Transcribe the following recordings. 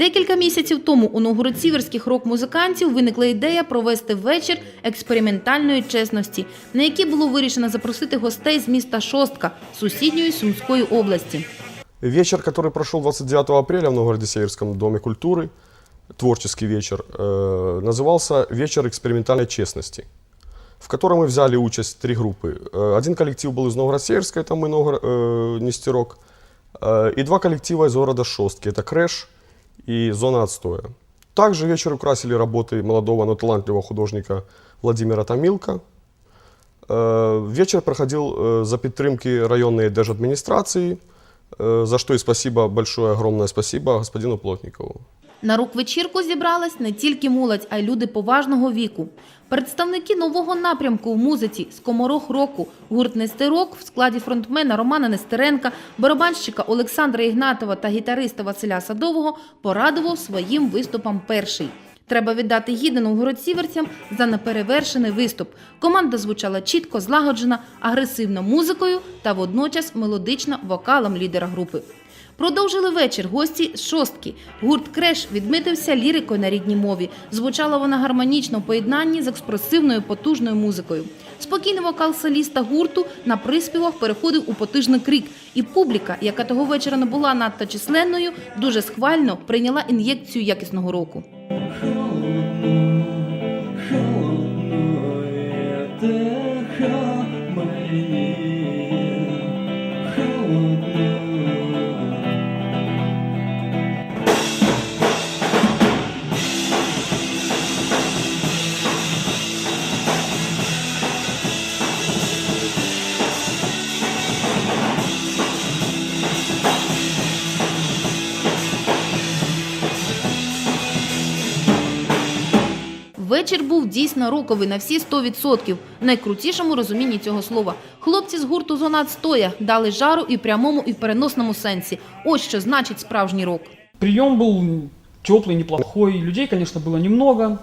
Декілька місяців тому у новгород-сіверських рок-музикантів виникла ідея провести вечір експериментальної чесності, на який було вирішено запросити гостей з міста Шостка сусідньої Сумської області. Вечер, который прошел 29 апреля в Новгороде-Северском Доме культуры, творческий вечер, э, назывался «Вечер экспериментальной честности», в котором мы взяли участь три группы. Э, один коллектив был из Новгород-Северска, это мы, Новгород, э, Нестерок, э, и два коллектива из города Шостки, это «Крэш» и «Зона отстоя». Также вечер украсили работы молодого, но талантливого художника Владимира Томилка. Э, Вечер проходил э, за підтримки районной держадминистрации, э, за что и спасибо, большое, огромное спасибо господину Плотникову. На рок-вечірку зібралась не тільки молодь, а й люди поважного віку. Представники нового напрямку у музиці «Скоморох року» гурт «Нестерок» в складі фронтмена Романа Нестеренка, барабанщика Олександра Ігнатова та гітариста Василя Садового порадував своїм виступам перший. Треба віддати гідне новгородсіверцям за неперевершений виступ. Команда звучала чітко, злагоджена, агресивно музикою та водночас мелодично вокалом лідера групи. Продовжили вечір гості з шостки. Гурт Креш відмитився лірикою на рідній мові. Звучала вона гармонічно в поєднанні з експресивною потужною музикою. Спокійний вокал соліста гурту на приспівах переходив у потужний крик. І публіка, яка того вечора не була надто численною, дуже схвально прийняла ін'єкцію якісного року. Вечір був дійсно роковий на всі 100%, в найкрутішому розумінні цього слова. Хлопці з гурту «Зона отстоя» дали жару і в прямому, і в переносному сенсі. Ось що значить справжній рок. Прием был теплый, неплохой. Людей, конечно, было немного.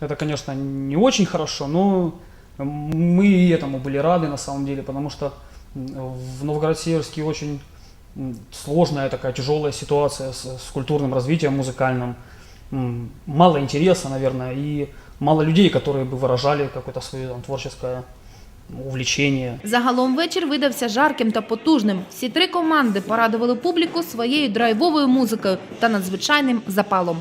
Это, конечно, не очень хорошо, но мы и этому были рады на самом деле, потому что м, в Новгород-Северске очень м, сложная такая тяжелая ситуация с, с культурным развитием музыкальным. М, Мало интереса, наверное, и мало людей, которые бы выражали какое-то свое там, творческое увлечение. Загалом вечір видався жарким та потужним. Всі три команди порадували публіку своєю драйвовою музикою та надзвичайним запалом.